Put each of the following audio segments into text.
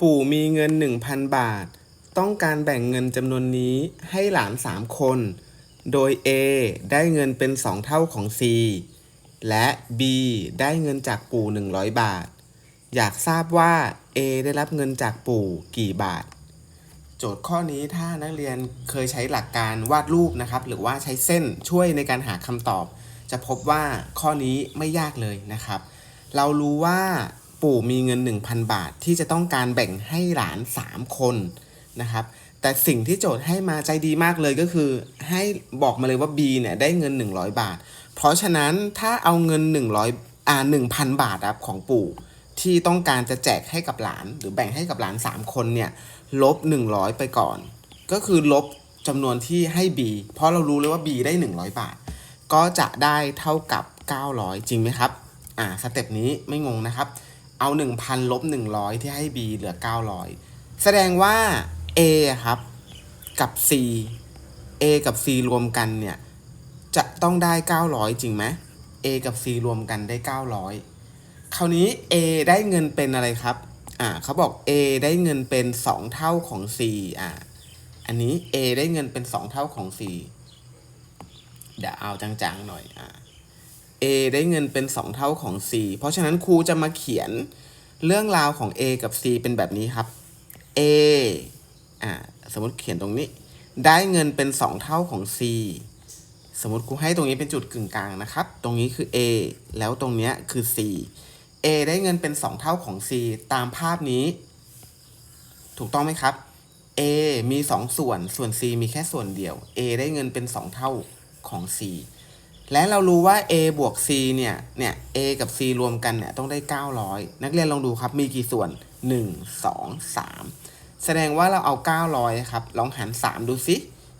ปู่มีเงิน 1,000 บาท ต้องการแบ่งเงินจำนวนนี้ให้หลาน 3 คน โดย A ได้เงินเป็น 2 เท่าของ C และ B ได้เงินจากปู่ 100 บาท อยากทราบว่า A ได้รับเงินจากปู่กี่บาท โจทย์ข้อนี้ถ้านักเรียนเคยใช้หลักการวาดรูปนะครับ หรือว่าใช้เส้นช่วยในการหาคำตอบ จะพบว่าข้อนี้ไม่ยากเลยนะครับ เรารู้ว่า ปู่มีเงิน 1,000 บาทที่จะต้องการแบ่งให้หลาน 3 คนนะครับ แต่สิ่งที่โจทย์ให้มาใจดีมากเลยก็คือ ให้บอกมาเลยว่า B เนี่ยได้เงิน 100 บาท เพราะฉะนั้นถ้าเอาเงิน 100อ่า1,000 บาทครับของปู่ที่ต้องการจะแจกให้กับหลาน หรือแบ่งให้กับหลาน 3 คนเนี่ยลบ 100 ไปก่อน ก็คือลบจำนวนที่ให้ B เพราะเรารู้เลยว่า B ได้ 100 บาท ก็จะได้เท่ากับ 900 จริงไหมครับ อ่า สเต็ปนี้ไม่งงนะครับ เอา 1,000ลบ100 ที่ให้ B เหลือ 900 แสดงว่า A ครับ กับ C A กับ C รวมกันเนี่ย จะต้องได้ 900 จริงไหม A กับ C รวมกันได้ 900 คราวนี้ A ได้เงินเป็นอะไรครับ อ่าเขาบอก A ได้เงินเป็น 2 เท่าของ C อ่า อันนี้ A ได้เงินเป็น 2 เท่าของ C เดี๋ยวเอาจังๆหน่อย อ่า A ได้เงินเป็น 2 เท่าของ C เพราะฉะนั้นครูจะมาเขียนเรื่องราวของ A กับ C เป็นแบบนี้ครับ A อ่าสมมติเขียนตรงนี้ ได้เงินเป็น 2 เท่าของ C สมมติครูให้ตรงนี้เป็นจุดกึ่งกลางนะครับ ตรงนี้คือ A แล้วตรงเนี้ยคือ C A ได้เงินเป็น 2 เท่าของ C ตามภาพนี้ ถูกต้องไหมครับ A มี 2 ส่วน ส่วน C มีแค่ส่วนเดียว A ได้เงินเป็น 2 เท่าของ C และเรารู้ว่า A บวก C เนี่ยเนี่ย A กับ C รวมกันเนี่ยต้องได้ 900 นักเรียนลองดูครับมีกี่ส่วน 1 2 3 แสดงว่าเราเอา 900 ครับ ลองหาร 3 ดูสิ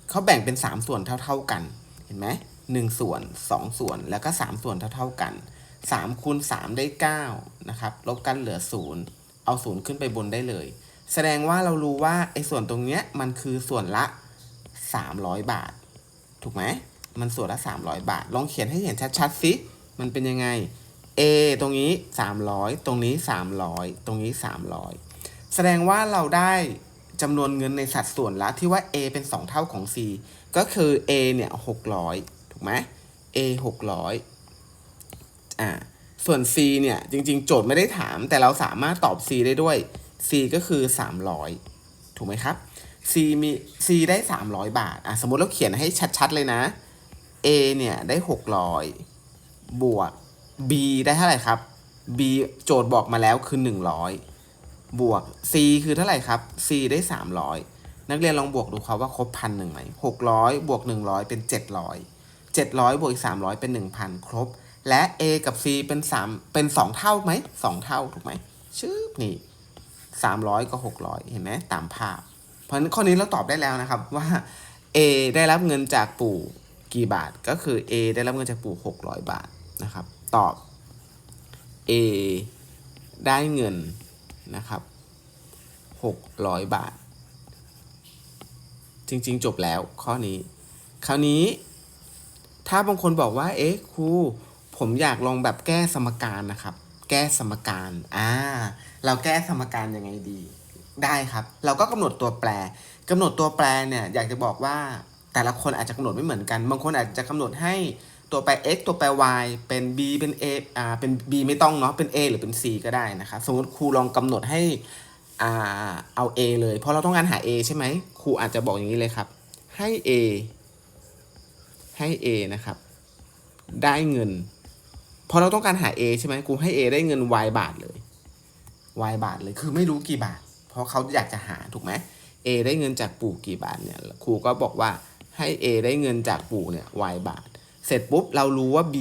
เขาแบ่งเป็น 3 ส่วนเท่า ๆกัน เห็นไหม1ส่วน 2 ส่วนแล้วก็ 3 ส่วนเท่า ๆกัน 3คูณ3 ได้ 9 นะครับลบกันเหลือ 0 เอา 0 ขึ้นไปบนได้เลย แสดงว่าเรารู้ว่าไอ้ส่วนตรงเนี้ยมันคือส่วนละ 300 บาท ถูกไหม มันส่วนละ 300 บาท ลองเขียนให้เห็นชัดๆสิมันเป็นยังไง A ตรงนี้ 300 ตรงนี้ 300 ตรงนี้ 300 แสดงว่าเราได้จำนวนเงินในสัดส่วนละที่ว่า A เป็น 2 เท่าของ C ก็คือ A เนี่ย 600 ถูกไหม A 600อ่าส่วน C เนี่ย จริง ๆ โจทย์ไม่ได้ถาม แต่เราสามารถตอบ C ได้ด้วย C ก็คือ 300 ถูกไหมครับ C มี C ได้ 300 บาท อะ สมมติเราเขียนให้ชัด ๆ เลยนะ A เนี่ยได้ 600 บวก B ได้เท่าไหร่ครับ B โจทย์บอกมาแล้วคือ 100 บวก C คือเท่าไหร่ครับ C ได้ 300 นักเรียนลองบวกดูครับว่าครบพันหนึ่งไหม600 บวก 100 เป็น 700 700 บวกอีก 300 เป็น 1,000 ครบ และ A กับ C เป็น 3 เป็น 2 เท่าไหม 2 เท่า ถูกไหมชื่อนี่300 กับ 600 เห็นไหมตามภาพ เพราะฉะนั้นข้อนี้เราตอบได้แล้วนะครับว่า A ได้รับเงินจากปู่ กี่บาทก็คือ A ได้รับเงินจากปู่ 600 บาทนะครับ ตอบ A ได้เงินนะครับ 600 บาท จริงๆ จบแล้วข้อนี้ คราวนี้ ถ้าบางคนบอกว่า เอ๊ะครูผมอยากลองแบบแก้สมการนะครับ แก้สมการอ่าเราแก้สมการยังไงดี ได้ครับ เราก็กำหนดตัวแปรกำหนดตัวแปรเนี่ยอยากจะบอกว่า แต่ละคนอาจจะกำหนดไม่เหมือนกัน บางคนอาจจะกำหนดให้ตัวแปร x ตัวแปร y เป็น b เป็น a อ่าเป็น b ไม่ต้องเนาะเป็น a หรือเป็น c ก็ได้นะครับสมมติครูลองกำหนดให้อ่าเอา a เลยเพราะเราต้องการหา a ใช่ไหมครูอาจจะบอกอย่างนี้เลยครับ ให้ a ให้ a นะครับ ได้เงินพอเราต้องการหา a ใช่ไหมครูให้ a ได้เงิน y บาทเลย y บาทเลยคือไม่รู้กี่บาท เพราะเขาอยากจะหาถูกไหม a ได้เงินจากปู่กี่บาทเนี่ยครูก็บอกว่า ให้ a ได้เงินจากปู่เนี่ย y บาท เสร็จปุ๊บเรารู้ว่า b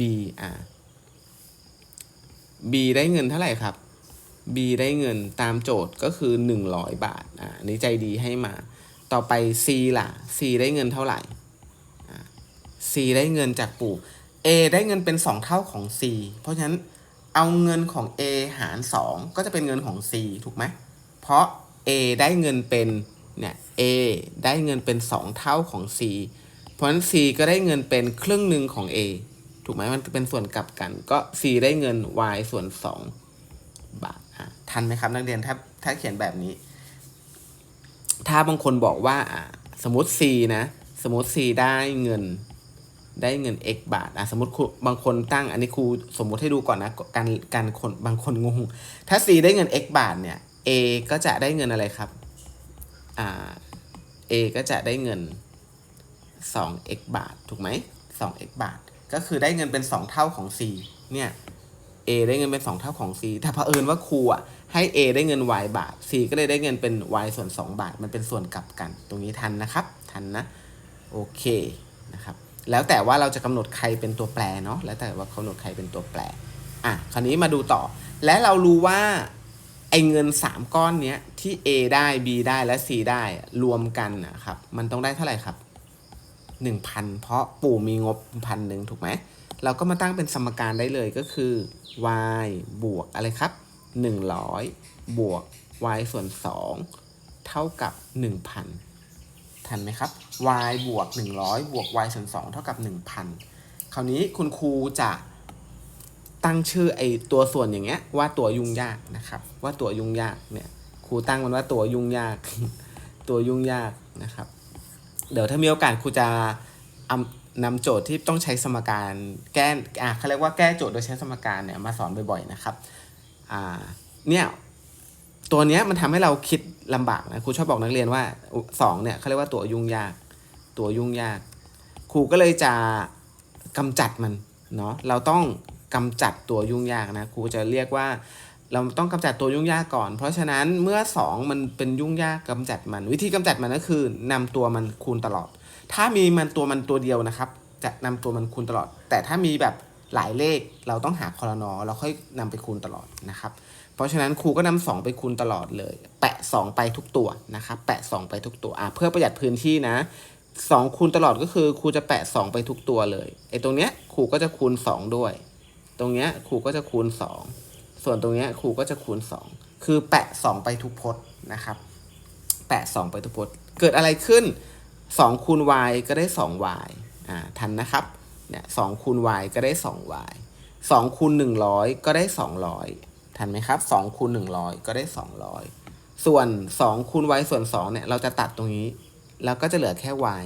b อ่า b ได้เงินเท่าไหร่ครับ b ได้เงินตามโจทย์ก็คือ 100 บาท อ่านี้ใจดีให้มา ต่อไป c ล่ะ c ได้เงินเท่าไหร่ c ได้เงินจากปู่ a ได้เงินเป็น 2 เท่าของ c เพราะฉะนั้นเอาเงินของ a หาร 2 ก็จะเป็นเงินของ c ถูกไหม เพราะ a ได้เงินเป็น เนี่ย a ได้เงินเป็น 2 เท่าของ c เพราะฉะนั้น c ก็ได้เงินเป็นครึ่งหนึ่งของ a ถูกไหมมันเป็นส่วนกลับกัน ก็ c ได้เงิน y ส่วน 2 บาททันไหมครับนักเรียนถ้าถ้าเขียนแบบนี้ ถ้าบางคนบอกว่าอะสมมติ c นะ สมมติ c ได้เงินได้เงิน x บาทอะสมมติครูบางคนตั้งอันนี้ครูสมมุติให้ดูก่อนนะการการคนบางคนงง ถ้า c ได้เงิน x บาทเนี่ย a ก็จะได้เงินอะไรครับ a ก็จะได้เงิน 2x บาท ถูกไหม 2x บาท ก็คือได้เงินเป็น 2 เท่าของ c เนี่ย a ได้เงินเป็น 2 เท่าของ c แต่เผอิญว่าครูอะให้ a ได้เงิน y บาท c ก็เลยได้เงินเป็น y ส่วน 2 บาท มันเป็นส่วนกลับกัน ตรงนี้ทันนะครับ ทันนะ โอเคนะครับ แล้วแต่ว่าเราจะกำหนดใครเป็นตัวแปรเนาะ แล้วแต่ว่ากำหนดใครเป็นตัวแปร อะ คราวนี้มาดูต่อ และเรารู้ว่า ไอเงิน 3 ก้อนเนี้ยที่ A ได้ B ได้และ C ได้รวมกันนะครับ มันต้องได้เท่าไหร่ครับ 1,000 เพราะปู่มีงบพันหนึ่งถูกไหม เราก็มาตั้งเป็นสมการได้เลยก็คือ y บวกอะไรครับ 100 บวก y ส่วน 2 เท่ากับ 1,000 ทันไหมครับ y บวก 100 บวก y ส่วน 2 เท่ากับ 1,000 คราวนี้คุณครูจะ ตั้งชื่อไอตัวส่วนอย่างเงี้ย ว่าตัวยุ่งยากนะครับ ว่าตัวยุ่งยากเนี่ยครูตั้งมันว่าตัวยุ่งยาก ตัวยุ่งยากนะครับ เดี๋ยวถ้ามีโอกาสครูจะเอานำโจทย์ที่ต้องใช้สมการแก้อะเขาเรียกว่าแก้โจทย์โดยใช้สมการเนี่ยมาสอนบ่อยๆนะครับอ่าเนี่ยตัวเนี้ยมันทำให้เราคิดลำบากนะครูชอบบอกนักเรียนว่าสองเนี่ยเขาเรียกว่าตัวยุ่งยาก ตัวยุ่งยากครูก็เลยจะกำจัดมันเนาะเราต้อง กำจัดตัวยุ่งยากนะครูจะเรียกว่า เราต้องกำจัดตัวยุ่งยากก่อน เพราะฉะนั้นเมื่อ 2 มันเป็นยุ่งยากกำจัดมัน วิธีกำจัดมันก็คือนำตัวมันคูณตลอด ถ้ามีมันตัวมันตัวเดียวนะครับ จะนำตัวมันคูณตลอด แต่ถ้ามีแบบหลายเลขเราต้องหาคอรนอเราค่อยนำไปคูณตลอดนะครับ เพราะฉะนั้นครูก็นำสองไปคูณตลอดเลย แปะ 2 ไปทุกตัวนะครับ แปะ 2 ไปทุกตัวอะเพื่อประหยัดพื้นที่นะ2คูณตลอดก็คือครูจะแปะ 2 ไปทุกตัวเลยไอ้ตรงเนี้ยครูก็จะคูณ 2 ด้วย ตรงเนี้ยครูก็จะคูณ 2 ส่วนตรงเนี้ยครูก็จะคูณ 2 คือแปะ 2 ไปทุกพจน์นะครับ แปะ 2 ไปทุกพจน์ เกิดอะไรขึ้น 2 คูณ y ก็ได้ 2y อ่าทันนะครับเนี่ย2คูณ y ก็ได้ 2y 2คูณ100 ก็ได้ 200 ทันไหมครับ2คูณ100 ก็ได้ 200 ส่วน 2คูณ y ส่วน 2 เนี่ย เราจะตัดตรงนี้ แล้วก็จะเหลือแค่ y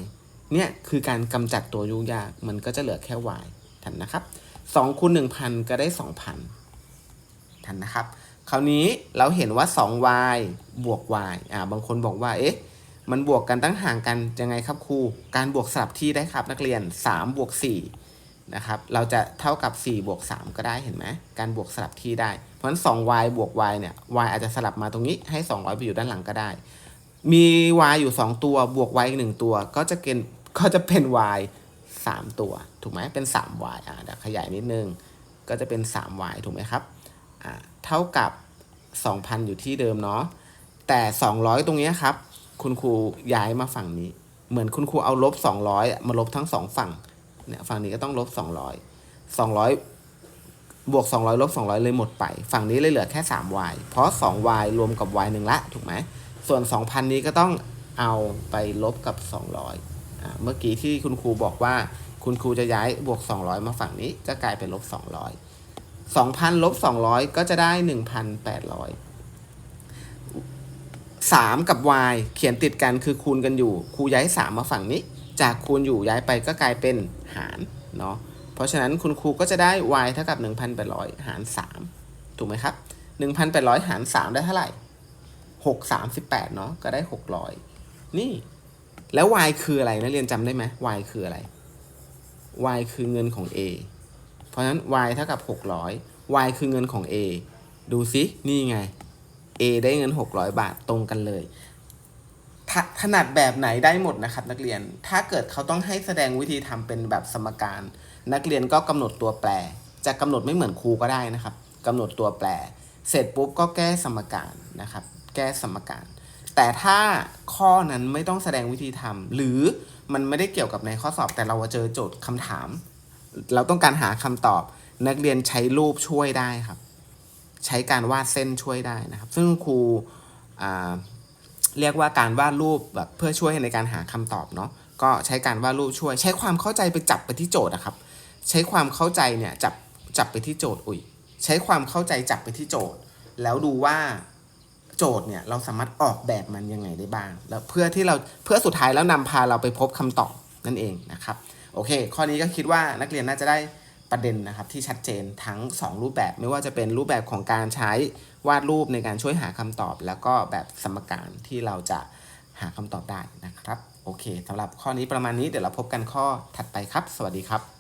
เนี่ย คือการกำจัดตัวยุ่งยาก มันก็จะเหลือแค่ y ทันนะครับ 2คูณ1,000 ก็ได้ 2,000ทันนะครับ คราวนี้เราเห็นว่า 2y บวก y อ่าบางคนบอกว่าเอ๊ะมันบวกกันตั้งห่างกันยังไงครับครูการบวกสลับที่ได้ครับนักเรียน3บวก4นะครับเราจะเท่ากับ4บวก3ก็ได้เห็นไหมการบวกสลับที่ได้ เพราะฉะนั้น 2y บวก y เนี่ย y อาจจะสลับมาตรงนี้ให้ 200ไปอยู่ด้านหลังก็ได้ มี y อยู่ 2 ตัวบวก y อีกหนึ่งตัวก็จะเป็นก็จะเป็น y 3 ตัว ถูกไหมเป็น 3y อ่าเดี๋ยวขยายนิดนึง ก็จะเป็น 3y ถูกไหมครับอ่าเท่ากับ 2,000 อยู่ที่เดิมเนาะแต่ 200 ตรงนี้ครับ คุณครูย้ายมาฝั่งนี้ เหมือนคุณครูเอาลบ 200 มาลบทั้งสองฝั่งเนี่ยฝั่งนี้ก็ต้องลบ 200 200 บวก 200 ลบ 200 เลยหมดไป ฝั่งนี้เลยเหลือแค่ 3y เพราะ 2y รวมกับ y หนึ่งละ ถูกไหม ส่วน 2,000 นี้ก็ต้องเอาไปลบกับ 200อ่า เมื่อกี้ที่คุณครูบอกว่าคุณครูจะย้ายบวก 200 มาฝั่งนี้ก็กลายเป็นลบ 200 2,000ลบ200 ก็จะได้ 1,800 3 กับ y เขียนติดกันคือคูณกันอยู่ ครูย้าย 3 มาฝั่งนี้ จากคูณอยู่ย้ายไปก็กลายเป็นหารเนาะเพราะฉะนั้นคุณครูก็จะได้ y เท่ากับ 1,800 หาร 3 ถูกไหมครับ 1,800 หาร 3 ได้เท่าไหร่ 6 38 เนาะก็ได้ 600 นี่ แล้ว y คืออะไรนะเรียนจำได้ไหม y คืออะไร y คือเงินของ a เพราะฉะนั้น y เท่ากับ 600 y คือเงินของ a ดูซินี่ไง a ได้เงิน 600 บาทตรงกันเลยถถนัดแบบไหนได้หมดนะครับนักเรียน ถ้าเกิดเขาต้องให้แสดงวิธีทำเป็นแบบสมการ นักเรียนก็กำหนดตัวแปร จะกำหนดไม่เหมือนครูก็ได้นะครับกำหนดตัวแปร เสร็จปุ๊บก็แก้สมการนะครับ แก้สมการ แต่ถ้าข้อนั้นไม่ต้องแสดงวิธีทำหรือมันไม่ได้เกี่ยวกับในข้อสอบแต่เราเจอโจทย์คำถาม เราต้องการหาคำตอบนักเรียนใช้รูปช่วยได้ครับ ใช้การวาดเส้นช่วยได้นะครับ ซึ่งครูเรียกว่าการวาดรูปแบบเพื่อช่วยในการหาคำตอบเนาะก็ใช้การวาดรูปช่วย ใช้ความเข้าใจไปจับไปที่โจทย์นะครับ ใช้ความเข้าใจเนี่ยจับจับไปที่โจทย์อุ้ยใช้ความเข้าใจจับไปที่โจทย์ แล้วดูว่า โจทย์เนี่ยเราสามารถออกแบบมันยังไงได้บ้าง แล้วเพื่อที่เราเพื่อสุดท้ายแล้วนำพาเราไปพบคำตอบนั่นเองนะครับโอเค ข้อนี้ก็คิดว่านักเรียนน่าจะได้ประเด็นนะครับที่ชัดเจนทั้ง 2 รูปแบบไม่ว่าจะเป็นรูปแบบของการใช้วาดรูปในการช่วยหาคำตอบ แล้วก็แบบสมการที่เราจะหาคำตอบได้นะครับ โอเคสำหรับข้อนี้ประมาณนี้เดี๋ยวเราพบกันข้อถัดไปครับ สวัสดีครับ